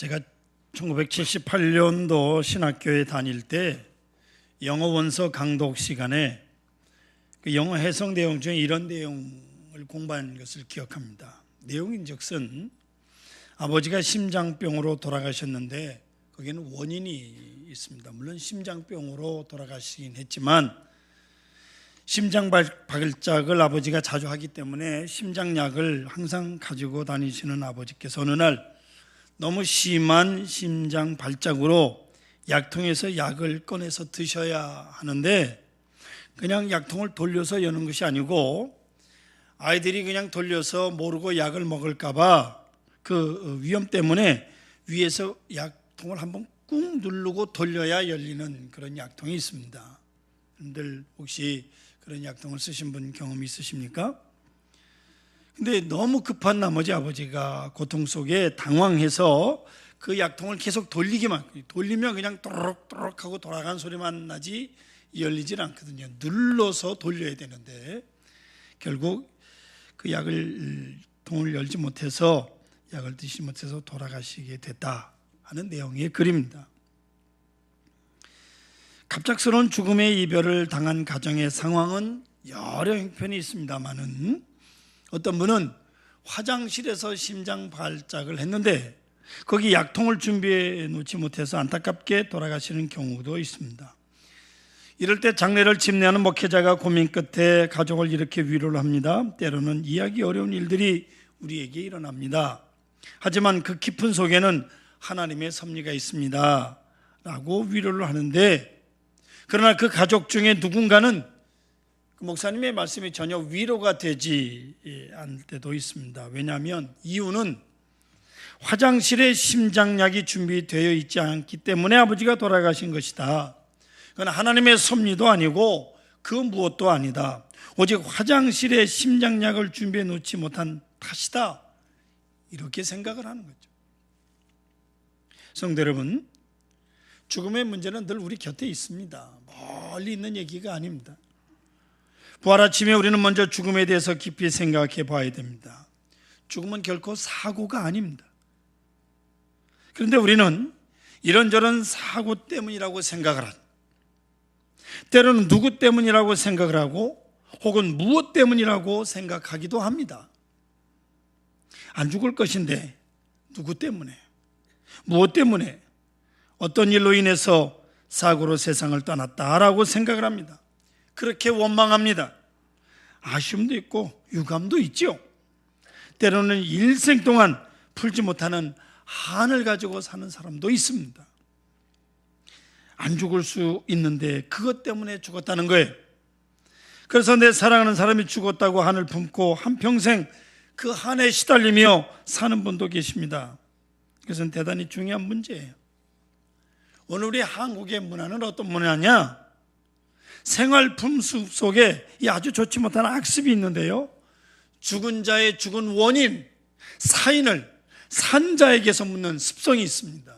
제가 1978년도 신학교에 다닐 때 영어 원서 강독 시간에 그 영어 해석 내용 중에 이런 내용을 공부한 것을 기억합니다. 내용인즉슨 아버지가 심장병으로 돌아가셨는데 거기는 원인이 있습니다. 물론 심장병으로 돌아가시긴 했지만 심장 발작을 아버지가 자주 하기 때문에 심장약을 항상 가지고 다니시는 아버지께서 어느 날 너무 심한 심장 발작으로 약통에서 약을 꺼내서 드셔야 하는데 그냥 약통을 돌려서 여는 것이 아니고 아이들이 그냥 돌려서 모르고 약을 먹을까봐 그 위험 때문에 위에서 약통을 한번 꾹 누르고 돌려야 열리는 그런 약통이 있습니다. 여러분들 혹시 그런 약통을 쓰신 분 경험 있으십니까? 근데 너무 급한 나머지 아버지가 고통 속에 당황해서 그 약통을 계속 돌리기만 돌리면 그냥 또록또록 하고 돌아간 소리만 나지 열리질 않거든요. 눌러서 돌려야 되는데 결국 그 약을 통을 열지 못해서 약을 드시지 못해서 돌아가시게 됐다 하는 내용의 글입니다. 갑작스러운 죽음의 이별을 당한 가정의 상황은 여러 형편이 있습니다만은 어떤 분은 화장실에서 심장 발작을 했는데 거기 약통을 준비해 놓지 못해서 안타깝게 돌아가시는 경우도 있습니다. 이럴 때 장례를 집례하는 목회자가 고민 끝에 가족을 이렇게 위로를 합니다. 때로는 이해하기 어려운 일들이 우리에게 일어납니다. 하지만 그 깊은 속에는 하나님의 섭리가 있습니다. 라고 위로를 하는데 그러나 그 가족 중에 누군가는 그 목사님의 말씀이 전혀 위로가 되지 않을 때도 있습니다. 왜냐하면 이유는 화장실에 심장약이 준비되어 있지 않기 때문에 아버지가 돌아가신 것이다. 그건 하나님의 섭리도 아니고 그 무엇도 아니다. 오직 화장실에 심장약을 준비해 놓지 못한 탓이다. 이렇게 생각을 하는 거죠. 성도 여러분, 죽음의 문제는 늘 우리 곁에 있습니다. 멀리 있는 얘기가 아닙니다. 부활 아침에 우리는 먼저 죽음에 대해서 깊이 생각해 봐야 됩니다. 죽음은 결코 사고가 아닙니다. 그런데 우리는 이런저런 사고 때문이라고 생각을 하고, 때로는 누구 때문이라고 생각을 하고, 혹은 무엇 때문이라고 생각하기도 합니다. 안 죽을 것인데, 누구 때문에, 무엇 때문에, 어떤 일로 인해서 사고로 세상을 떠났다라고 생각을 합니다. 그렇게 원망합니다. 아쉬움도 있고 유감도 있죠. 때로는 일생 동안 풀지 못하는 한을 가지고 사는 사람도 있습니다. 안 죽을 수 있는데 그것 때문에 죽었다는 거예요. 그래서 내 사랑하는 사람이 죽었다고 한을 품고 한평생 그 한에 시달리며 사는 분도 계십니다. 그것은 대단히 중요한 문제예요. 오늘 우리 한국의 문화는 어떤 문화냐? 생활 품수 속에 이 아주 좋지 못한 악습이 있는데요. 죽은 자의 죽은 원인, 사인을 산 자에게서 묻는 습성이 있습니다.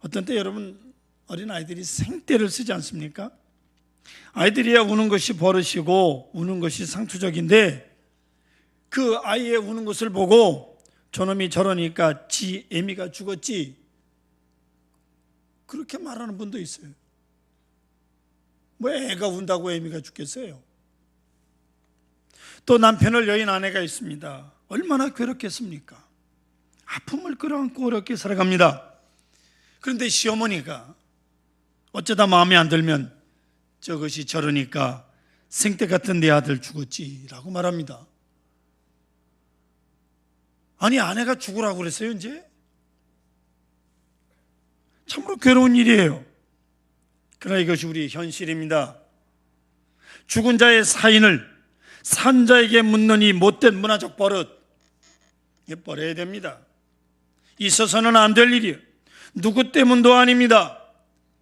어떤 때 여러분 어린 아이들이 생떼를 쓰지 않습니까? 아이들이야 우는 것이 버릇이고 우는 것이 상투적인데 그 아이의 우는 것을 보고 저놈이 저러니까 지 애미가 죽었지 그렇게 말하는 분도 있어요. 뭐 애가 운다고 애미가 죽겠어요? 또 남편을 여인 아내가 있습니다. 얼마나 괴롭겠습니까? 아픔을 끌어안고 어렵게 살아갑니다. 그런데 시어머니가 어쩌다 마음에 안 들면 저것이 저러니까 생때 같은 내 아들 죽었지라고 말합니다. 아니 아내가 죽으라고 그랬어요 이제? 참으로 괴로운 일이에요. 그러나 이것이 우리의 현실입니다. 죽은 자의 사인을 산 자에게 묻는 이 못된 문화적 버릇, 이 버려야 됩니다. 있어서는 안 될 일이에요. 누구 때문도 아닙니다.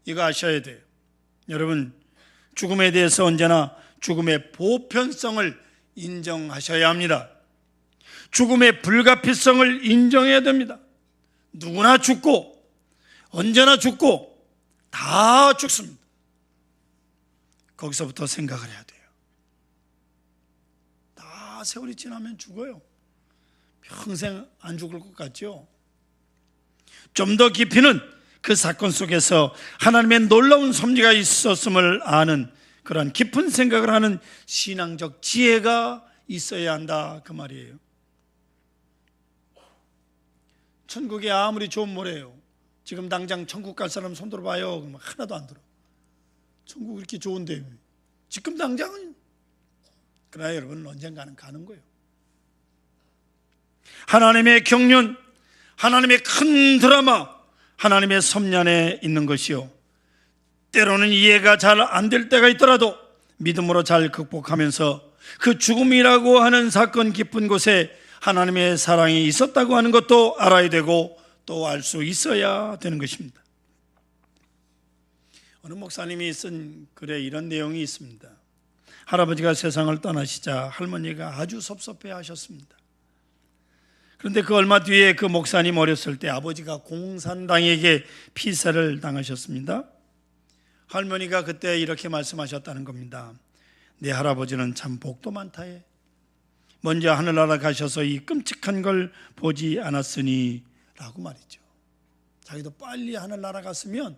이거 아셔야 돼요. 여러분, 죽음에 대해서 언제나 죽음의 보편성을 인정하셔야 합니다. 죽음의 불가피성을 인정해야 됩니다. 누구나 죽고 언제나 죽고 다 죽습니다. 거기서부터 생각을 해야 돼요. 다 세월이 지나면 죽어요. 평생 안 죽을 것 같죠? 좀 더 깊이는 그 사건 속에서 하나님의 놀라운 섭리가 있었음을 아는 그러한 깊은 생각을 하는 신앙적 지혜가 있어야 한다 그 말이에요. 천국에 아무리 좋은 모래요. 지금 당장 천국 갈 사람 손 들어봐요. 하나도 안 들어. 천국 이렇게 좋은데 지금 당장은 그러나 여러분 언젠가는 가는 거예요. 하나님의 경륜, 하나님의 큰 드라마, 하나님의 섭리 안에 있는 것이요. 때로는 이해가 잘 안 될 때가 있더라도 믿음으로 잘 극복하면서 그 죽음이라고 하는 사건 깊은 곳에 하나님의 사랑이 있었다고 하는 것도 알아야 되고 또 알 수 있어야 되는 것입니다. 어느 목사님이 쓴 글에 이런 내용이 있습니다. 할아버지가 세상을 떠나시자 할머니가 아주 섭섭해 하셨습니다. 그런데 그 얼마 뒤에 그 목사님 어렸을 때 아버지가 공산당에게 피살을 당하셨습니다. 할머니가 그때 이렇게 말씀하셨다는 겁니다. 내 할아버지는 참 복도 많다 해. 먼저 하늘나라 가셔서 이 끔찍한 걸 보지 않았으니 라고 말이죠. 자기도 빨리 하늘나라 갔으면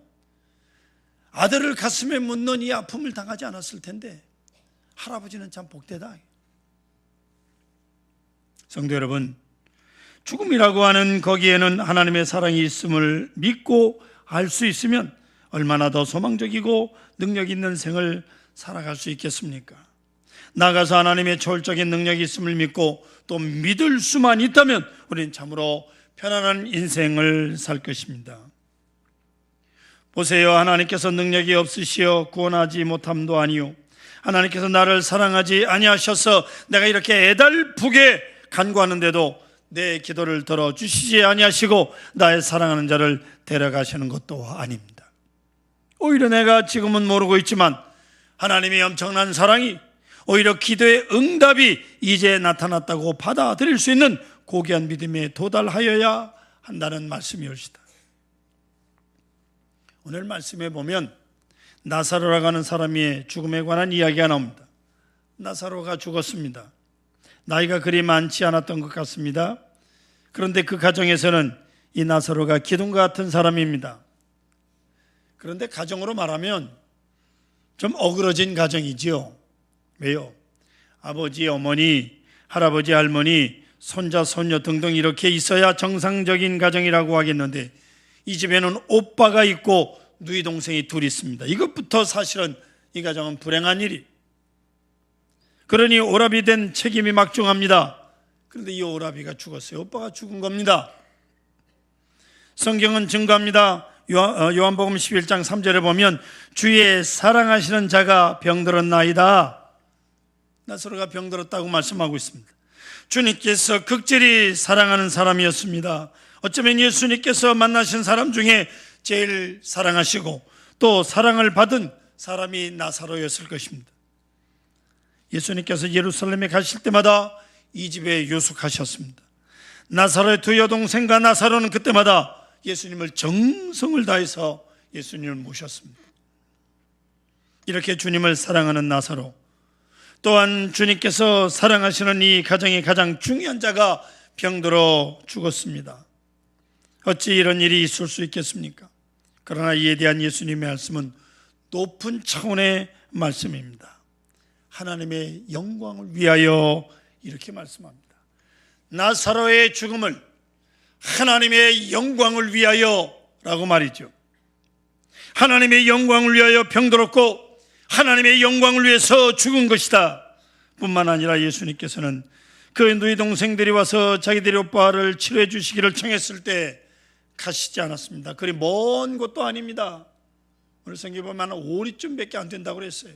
아들을 가슴에 묻는 이 아픔을 당하지 않았을 텐데 할아버지는 참 복되다. 성도 여러분, 죽음이라고 하는 거기에는 하나님의 사랑이 있음을 믿고 알 수 있으면 얼마나 더 소망적이고 능력 있는 생을 살아갈 수 있겠습니까? 나가서 하나님의 초월적인 능력이 있음을 믿고 또 믿을 수만 있다면 우리는 참으로 편안한 인생을 살 것입니다. 보세요. 하나님께서 능력이 없으시어 구원하지 못함도 아니요. 하나님께서 나를 사랑하지 아니하셔서 내가 이렇게 애달프게 간구하는데도 내 기도를 들어 주시지 아니하시고 나의 사랑하는 자를 데려가시는 것도 아닙니다. 오히려 내가 지금은 모르고 있지만 하나님의 엄청난 사랑이 오히려 기도의 응답이 이제 나타났다고 받아들일 수 있는 고귀한 믿음에 도달하여야 한다는 말씀이옵시다. 오늘 말씀에 보면 나사로라고 하는 사람의 죽음에 관한 이야기가 나옵니다. 나사로가 죽었습니다. 나이가 그리 많지 않았던 것 같습니다. 그런데 그 가정에서는 이 나사로가 기둥과 같은 사람입니다. 그런데 가정으로 말하면 좀 어그러진 가정이지요. 왜요? 아버지, 어머니, 할아버지, 할머니, 손자, 손녀 등등 이렇게 있어야 정상적인 가정이라고 하겠는데 이 집에는 오빠가 있고 누이 동생이 둘 있습니다. 이것부터 사실은 이 가정은 불행한 일이. 그러니 오랍이 된 책임이 막중합니다. 그런데 이 오랍이가 죽었어요. 오빠가 죽은 겁니다. 성경은 증거합니다. 어, 요한복음 11장 3절에 보면 주의 사랑하시는 자가 병들었나이다. 나사로가 병들었다고 말씀하고 있습니다. 주님께서 극절히 사랑하는 사람이었습니다. 어쩌면 예수님께서 만나신 사람 중에 제일 사랑하시고 또 사랑을 받은 사람이 나사로였을 것입니다. 예수님께서 예루살렘에 가실 때마다 이 집에 유숙하셨습니다. 나사로의 두 여동생과 나사로는 그때마다 예수님을 정성을 다해서 예수님을 모셨습니다. 이렇게 주님을 사랑하는 나사로 또한 주님께서 사랑하시는 이 가정의 가장 중요한 자가 병들어 죽었습니다. 어찌 이런 일이 있을 수 있겠습니까? 그러나 이에 대한 예수님의 말씀은 높은 차원의 말씀입니다. 하나님의 영광을 위하여 이렇게 말씀합니다. 나사로의 죽음을 하나님의 영광을 위하여 라고 말이죠. 하나님의 영광을 위하여 병들었고 하나님의 영광을 위해서 죽은 것이다. 뿐만 아니라 예수님께서는 그 누이 동생들이 와서 자기들의 오빠를 치료해 주시기를 청했을 때 가시지 않았습니다. 그리 먼 곳도 아닙니다. 오늘 성경 보면 5리쯤밖에 안 된다고 그랬어요.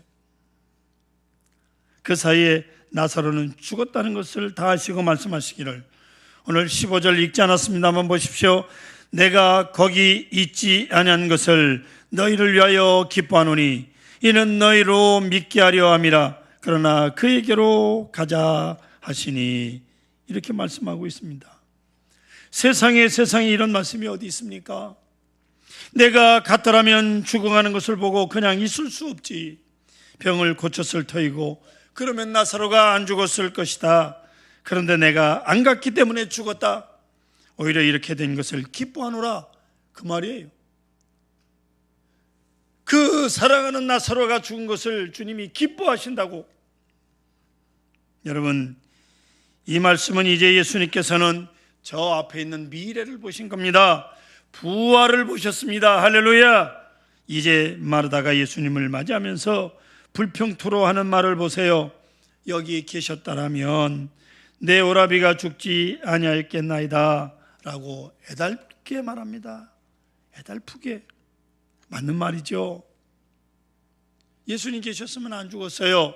그 사이에 나사로는 죽었다는 것을 다 아시고 말씀하시기를 오늘 15절 읽지 않았습니다만 보십시오. 내가 거기 있지 아니한 것을 너희를 위하여 기뻐하노니 이는 너희로 믿게 하려 함이라 그러나 그에게로 가자 하시니 이렇게 말씀하고 있습니다. 세상에 세상에 이런 말씀이 어디 있습니까? 내가 갔더라면 죽어가는 것을 보고 그냥 있을 수 없지. 병을 고쳤을 터이고 그러면 나사로가 안 죽었을 것이다. 그런데 내가 안 갔기 때문에 죽었다. 오히려 이렇게 된 것을 기뻐하노라 그 말이에요. 그 사랑하는 나사로가 죽은 것을 주님이 기뻐하신다고. 여러분, 이 말씀은 이제 예수님께서는 저 앞에 있는 미래를 보신 겁니다. 부활을 보셨습니다. 할렐루야. 이제 마르다가 예수님을 맞이하면서 불평토로 하는 말을 보세요. 여기 계셨다라면 내 오라비가 죽지 아니하였겠나이다. 라고 애달게 말합니다. 애달프게. 맞는 말이죠. 예수님 계셨으면 안 죽었어요.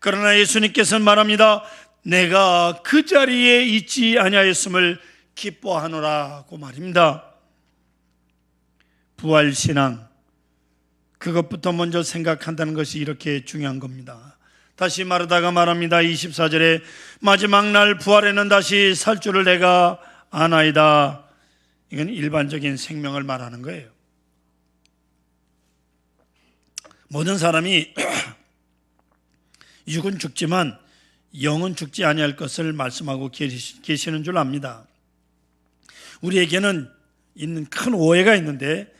그러나 예수님께서는 말합니다. 내가 그 자리에 있지 아니하였음을 기뻐하노라고 말입니다. 부활 신앙 그것부터 먼저 생각한다는 것이 이렇게 중요한 겁니다. 다시 말하다가 말합니다. 24절에 마지막 날 부활에는 다시 살 줄을 내가 아나이다. 이건 일반적인 생명을 말하는 거예요. 모든 사람이 육은 죽지만 영은 죽지 아니할 것을 말씀하고 계시는 줄 압니다. 우리에게는 있는 큰 오해가 있는데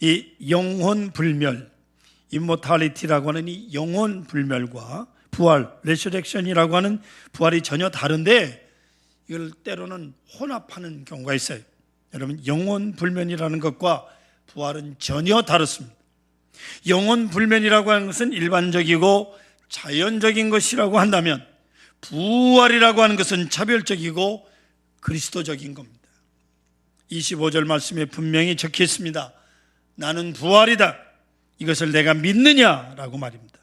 이 영혼 불멸, 이모탈리티라고 하는 이 영혼 불멸과 부활, 레surrection이라고 하는 부활이 전혀 다른데 이걸 때로는 혼합하는 경우가 있어요. 여러분 영혼 불면이라는 것과 부활은 전혀 다릅니다. 영혼 불면이라고 하는 것은 일반적이고 자연적인 것이라고 한다면 부활이라고 하는 것은 차별적이고 그리스도적인 겁니다. 25절 말씀에 분명히 적혀 있습니다. 나는 부활이다. 이것을 내가 믿느냐라고 말입니다.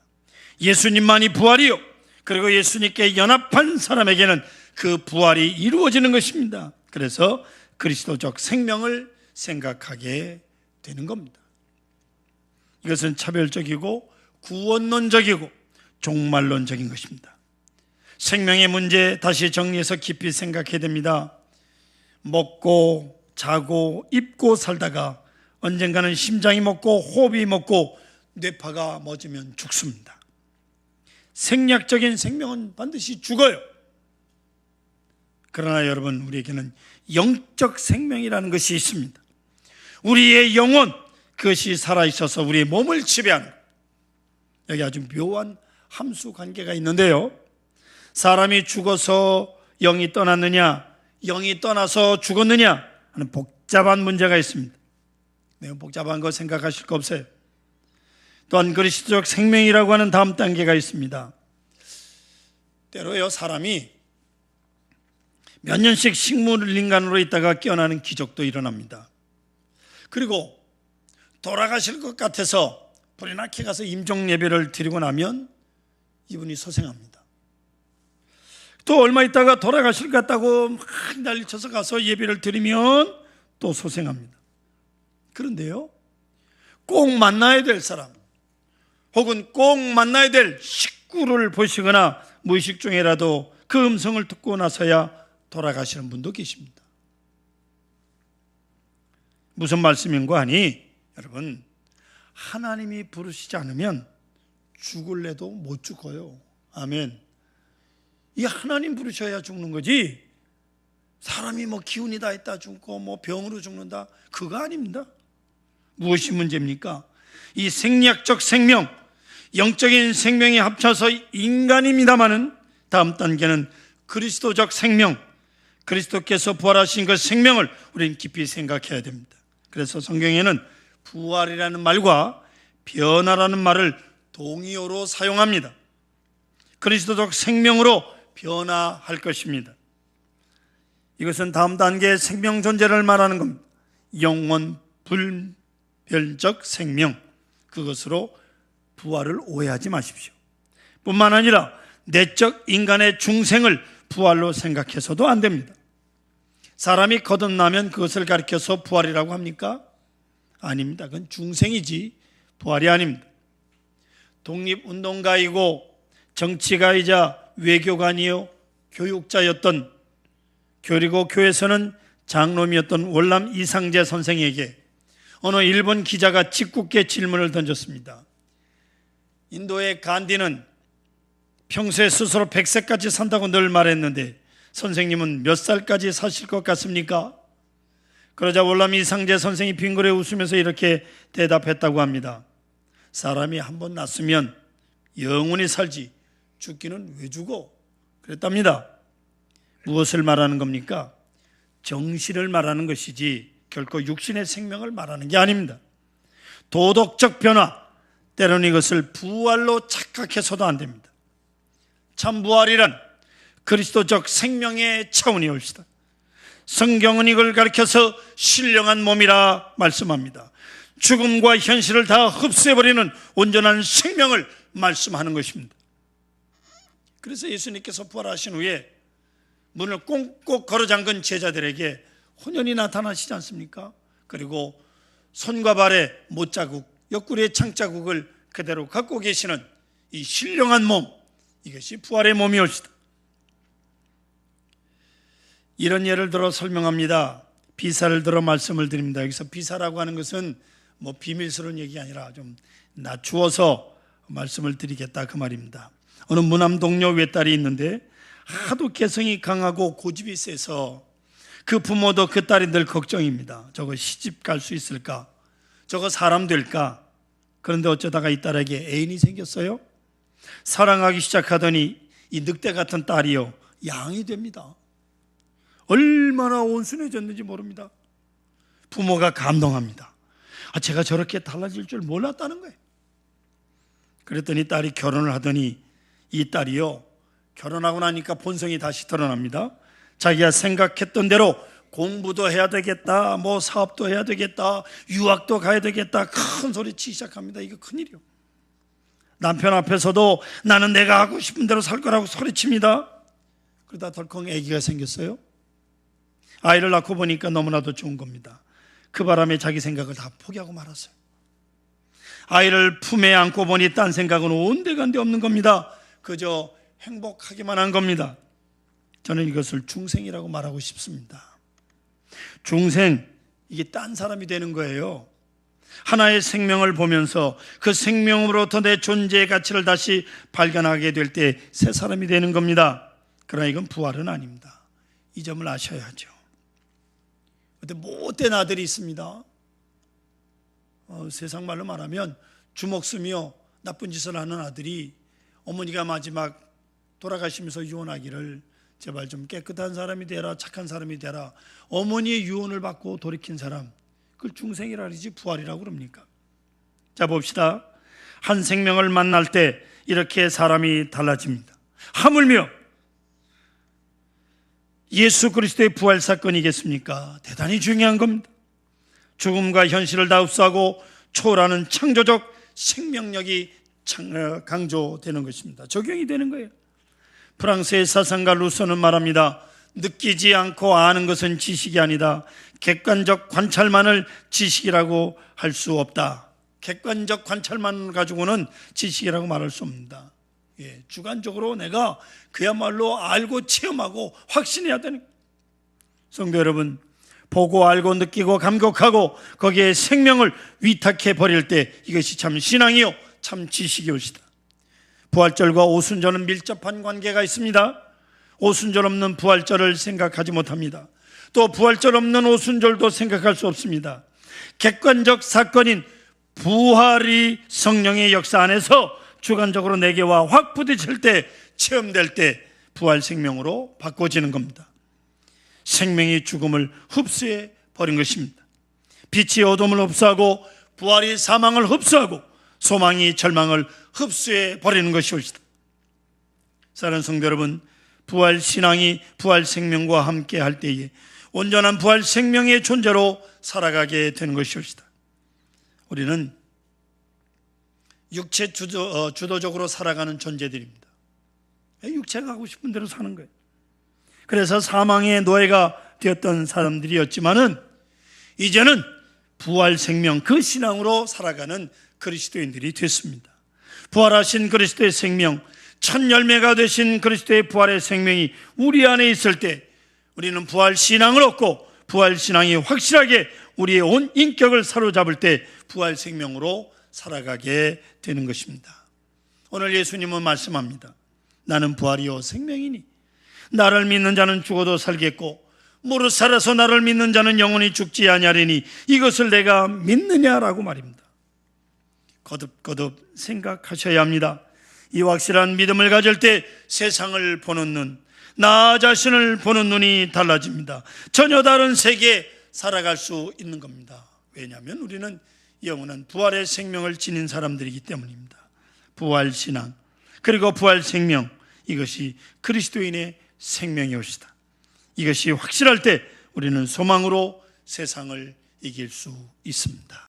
예수님만이 부활이요. 그리고 예수님께 연합한 사람에게는 그 부활이 이루어지는 것입니다. 그래서 그리스도적 생명을 생각하게 되는 겁니다. 이것은 차별적이고 구원론적이고 종말론적인 것입니다. 생명의 문제 다시 정리해서 깊이 생각해야 됩니다. 먹고 자고 입고 살다가 언젠가는 심장이 먹고 호흡이 먹고 뇌파가 멎으면 죽습니다. 생략적인 생명은 반드시 죽어요. 그러나 여러분 우리에게는 영적 생명이라는 것이 있습니다. 우리의 영혼 그것이 살아 있어서 우리의 몸을 지배하는 여기 아주 묘한 함수 관계가 있는데요. 사람이 죽어서 영이 떠났느냐, 영이 떠나서 죽었느냐 하는 복잡한 문제가 있습니다. 매우 복잡한 거 생각하실 거 없어요. 또한 그리스도적 생명이라고 하는 다음 단계가 있습니다. 때로요, 사람이 몇 년씩 식물 인간으로 있다가 깨어나는 기적도 일어납니다. 그리고 돌아가실 것 같아서 나게 가서 임종 예배를 드리고 나면 이분이 소생합니다. 또 얼마 있다가 돌아가실 것 같다고 막 난리쳐서 가서 예배를 드리면 또 소생합니다. 그런데요, 꼭 만나야 될 사람, 혹은 꼭 만나야 될 식구를 보시거나 무의식 중에라도 그 음성을 듣고 나서야 돌아가시는 분도 계십니다. 무슨 말씀인가 하니, 여러분, 하나님이 부르시지 않으면 죽을래도 못 죽어요. 아멘. 이 하나님 부르셔야 죽는 거지. 사람이 뭐 기운이 다 있다 죽고 뭐 병으로 죽는다. 그거 아닙니다. 무엇이 문제입니까? 이 생략적 생명, 영적인 생명이 합쳐서 인간입니다마는 다음 단계는 그리스도적 생명, 그리스도께서 부활하신 그 생명을 우리는 깊이 생각해야 됩니다. 그래서 성경에는 부활이라는 말과 변화라는 말을 동의어로 사용합니다. 그리스도적 생명으로 변화할 것입니다. 이것은 다음 단계의 생명 존재를 말하는 겁니다. 영원 불별적 생명. 그것으로 부활을 오해하지 마십시오. 뿐만 아니라 내적 인간의 중생을 부활로 생각해서도 안 됩니다. 사람이 거듭나면 그것을 가리켜서 부활이라고 합니까? 아닙니다. 그건 중생이지 부활이 아닙니다. 독립운동가이고 정치가이자 외교관이요 교육자였던 그리고 교회에서는 장로이었던 월남 이상재 선생에게 어느 일본 기자가 직국계 질문을 던졌습니다. 인도의 간디는 평소에 스스로 100세까지 산다고 늘 말했는데 선생님은 몇 살까지 사실 것 같습니까? 그러자 월남 이상재 선생이 빙그레 웃으면서 이렇게 대답했다고 합니다. 사람이 한 번 났으면 영원히 살지 죽기는 왜 죽어? 그랬답니다. 무엇을 말하는 겁니까? 정신을 말하는 것이지 결코 육신의 생명을 말하는 게 아닙니다. 도덕적 변화, 때로는 이것을 부활로 착각해서도 안 됩니다. 참 부활이란 그리스도적 생명의 차원이 옵시다. 성경은 이걸 가리켜서 신령한 몸이라 말씀합니다. 죽음과 현실을 다 흡수해버리는 온전한 생명을 말씀하는 것입니다. 그래서 예수님께서 부활하신 후에 문을 꽁꽁 걸어 잠근 제자들에게 혼연히 나타나시지 않습니까? 그리고 손과 발에 못자국, 옆구리의 창자국을 그대로 갖고 계시는 이 신령한 몸, 이것이 부활의 몸이옵시다. 이런 예를 들어 설명합니다. 비사를 들어 말씀을 드립니다. 여기서 비사라고 하는 것은 뭐 비밀스러운 얘기 아니라 좀 낮추어서 말씀을 드리겠다 그 말입니다. 어느 무남 동료 외딸이 있는데 하도 개성이 강하고 고집이 세서 그 부모도 그 딸이 늘 걱정입니다. 저거 시집 갈 수 있을까? 저거 사람 될까? 그런데 어쩌다가 이 딸에게 애인이 생겼어요. 사랑하기 시작하더니 이 늑대 같은 딸이요 양이 됩니다. 얼마나 온순해졌는지 모릅니다. 부모가 감동합니다. 아, 제가 저렇게 달라질 줄 몰랐다는 거예요. 그랬더니 딸이 결혼을 하더니 이 딸이요 결혼하고 나니까 본성이 다시 드러납니다. 자기가 생각했던 대로 공부도 해야 되겠다, 뭐 사업도 해야 되겠다, 유학도 가야 되겠다, 큰 소리 치기 시작합니다. 이거 큰일이요. 남편 앞에서도 나는 내가 하고 싶은 대로 살 거라고 소리칩니다. 그러다 덜컹 아기가 생겼어요. 아이를 낳고 보니까 너무나도 좋은 겁니다. 그 바람에 자기 생각을 다 포기하고 말았어요. 아이를 품에 안고 보니 딴 생각은 온데간데 없는 겁니다. 그저 행복하기만 한 겁니다. 저는 이것을 중생이라고 말하고 싶습니다. 중생, 이게 딴 사람이 되는 거예요. 하나의 생명을 보면서 그 생명으로부터 내 존재의 가치를 다시 발견하게 될 때 새 사람이 되는 겁니다. 그러나 이건 부활은 아닙니다. 이 점을 아셔야죠. 근데 못된 아들이 있습니다. 어, 세상 말로 말하면 주먹 쓰며 나쁜 짓을 하는 아들이 어머니가 마지막 돌아가시면서 유언하기를 제발 좀 깨끗한 사람이 되라 착한 사람이 되라 어머니의 유언을 받고 돌이킨 사람 그걸 중생이라 그러지 부활이라고 그럽니까? 자 봅시다. 한 생명을 만날 때 이렇게 사람이 달라집니다. 하물며 예수 그리스도의 부활 사건이겠습니까? 대단히 중요한 겁니다. 죽음과 현실을 다 흡수하고 초월하는 창조적 생명력이 어, 강조되는 것입니다. 적용이 되는 거예요. 프랑스의 사상가 루소는 말합니다. 느끼지 않고 아는 것은 지식이 아니다. 객관적 관찰만을 지식이라고 할 수 없다. 객관적 관찰만 가지고는 지식이라고 말할 수 없습니다. 예, 주관적으로 내가 그야말로 알고 체험하고 확신해야 되는 성도 여러분 보고 알고 느끼고 감격하고 거기에 생명을 위탁해 버릴 때 이것이 참 신앙이요 참 지식이옵시다. 부활절과 오순절은 밀접한 관계가 있습니다. 오순절 없는 부활절을 생각하지 못합니다. 또 부활절 없는 오순절도 생각할 수 없습니다. 객관적 사건인 부활이 성령의 역사 안에서 주관적으로 내게와 확 부딪힐 때 체험될 때 부활 생명으로 바꿔지는 겁니다. 생명이 죽음을 흡수해 버린 것입니다. 빛이 어둠을 흡수하고 부활이 사망을 흡수하고 소망이 절망을 흡수해 버리는 것이옵시다. 사랑하는 성도 여러분, 부활 신앙이 부활 생명과 함께 할 때에 온전한 부활 생명의 존재로 살아가게 되는 것이옵시다. 우리는 육체 주도, 어, 주도적으로 살아가는 존재들입니다. 육체가 하고 싶은 대로 사는 거예요. 그래서 사망의 노예가 되었던 사람들이었지만은 이제는 부활 생명 그 신앙으로 살아가는 그리스도인들이 됐습니다. 부활하신 그리스도의 생명, 첫 열매가 되신 그리스도의 부활의 생명이 우리 안에 있을 때 우리는 부활 신앙을 얻고 부활 신앙이 확실하게 우리의 온 인격을 사로잡을 때 부활 생명으로 살아가게 되는 것입니다. 오늘 예수님은 말씀합니다. 나는 부활이요 생명이니 나를 믿는 자는 죽어도 살겠고 무릇 살아서 나를 믿는 자는 영원히 죽지 아니하리니 이것을 내가 믿느냐라고 말입니다. 거듭거듭 생각하셔야 합니다. 이 확실한 믿음을 가질 때 세상을 보는 눈, 나 자신을 보는 눈이 달라집니다. 전혀 다른 세계에 살아갈 수 있는 겁니다. 왜냐하면 우리는 영원한 부활의 생명을 지닌 사람들이기 때문입니다. 부활 신앙, 그리고 부활 생명, 이것이 그리스도인의 생명이 옵시다. 이것이 확실할 때 우리는 소망으로 세상을 이길 수 있습니다.